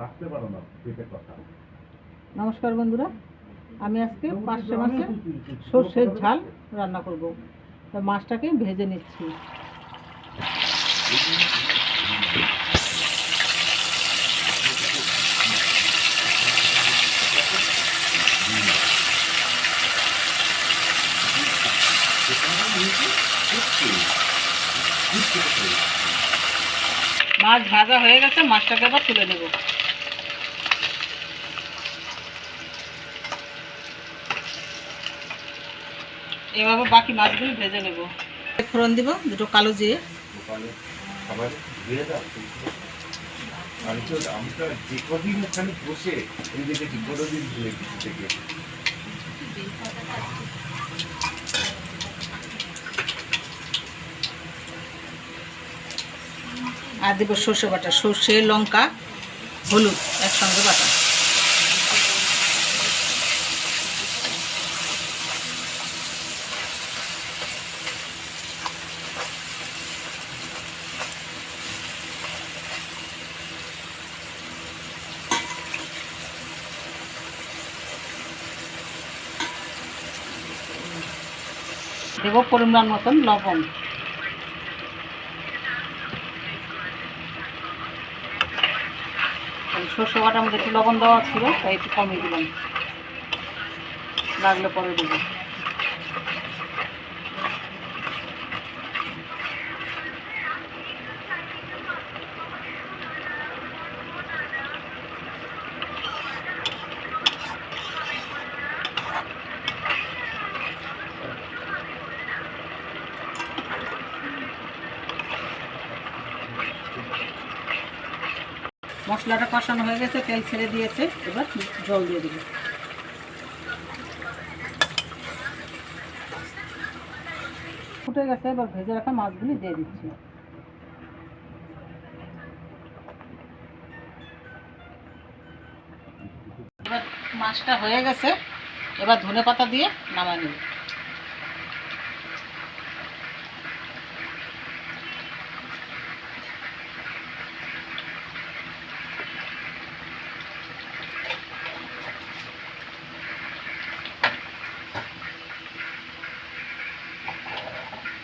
রাখতে পারো না পেটের কথা। নমস্কার বন্ধুরা আমি আজকে পাঁচশো মাসে সর্ষের ঝাল রান্না করব। তা মাছটাকে ভেজে নিচ্ছি। মাছ ভাজা হয়ে গেছে মাছটাকে আবার তুলে নেব। এভাবে বাকি মাছগুলো ভেজে নেব। ফোড়ন দিব, দুটো কালো জিরে। আর দেবো সর্ষে বাটা, সর্ষে, লঙ্কা, হলুদ, একসঙ্গে বাটা। দেবো পরিমাণ মতন লবণ। সর্ষে বাটার মধ্যে একটু লবণ দেওয়া ছিল, তাই একটু কমিয়ে দিলাম। লাগলে পরে দেবো। মশলাটা কষানো হয়ে গেছে, তেল ছেড়ে দিয়েছে, এবার জল দিয়ে দেবো। ফুটে গেছে, এবার ভেজে রাখা মাছগুলি দিয়ে দিচ্ছি। এবার মাছটা হয়ে গেছে, এবার ধনে পাতা দিয়ে নামায়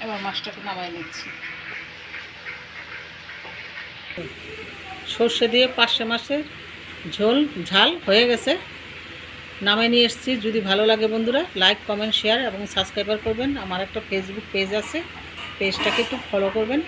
এবার মাছটাকে নামাই নিচ্ছি। সর্ষে দিয়ে পাঁচশো মাসের ঝোল, ঝাল হয়ে গেছে। নামাই নিয়ে এসেছি। যদি ভালো লাগে বন্ধুরা লাইক কমেন্ট শেয়ার এবং সাবস্ক্রাইবার করবেন। আমার একটা ফেসবুক পেজ আছে। পেজটাকে একটু ফলো করবেন।